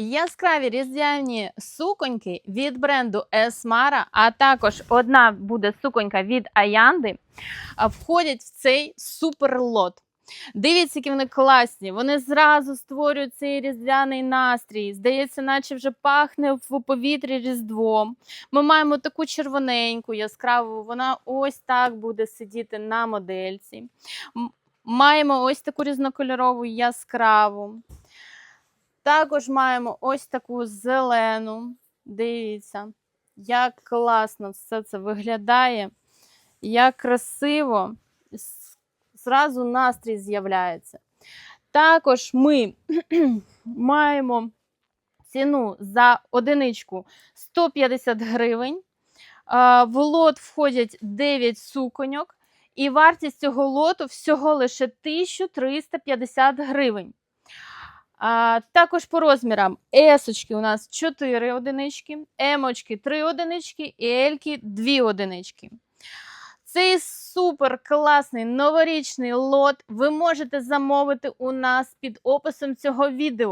Яскраві різдвяні суконьки від бренду Esmara, а також одна буде суконька від Аянди, входять в цей суперлот. Дивіться, які вони класні. Вони зразу створюють цей різдвяний настрій. Здається, наче вже пахне в повітрі різдвом. Ми маємо таку червоненьку, яскраву. Вона ось так буде сидіти на модельці. Маємо ось таку різнокольорову яскраву. Також маємо ось таку зелену. Дивіться, як класно все це виглядає, як красиво. Зразу настрій з'являється. Також ми маємо ціну за одиничку 150 гривень. В лот входять 9 суконьок, і вартість цього лоту всього лише 1350 гривень. А, також по розмірам есочки у нас 4 одинички, емочки 3 одинички і ельки 2 одинички. Цей супер класний новорічний лот ви можете замовити у нас під описом цього відео.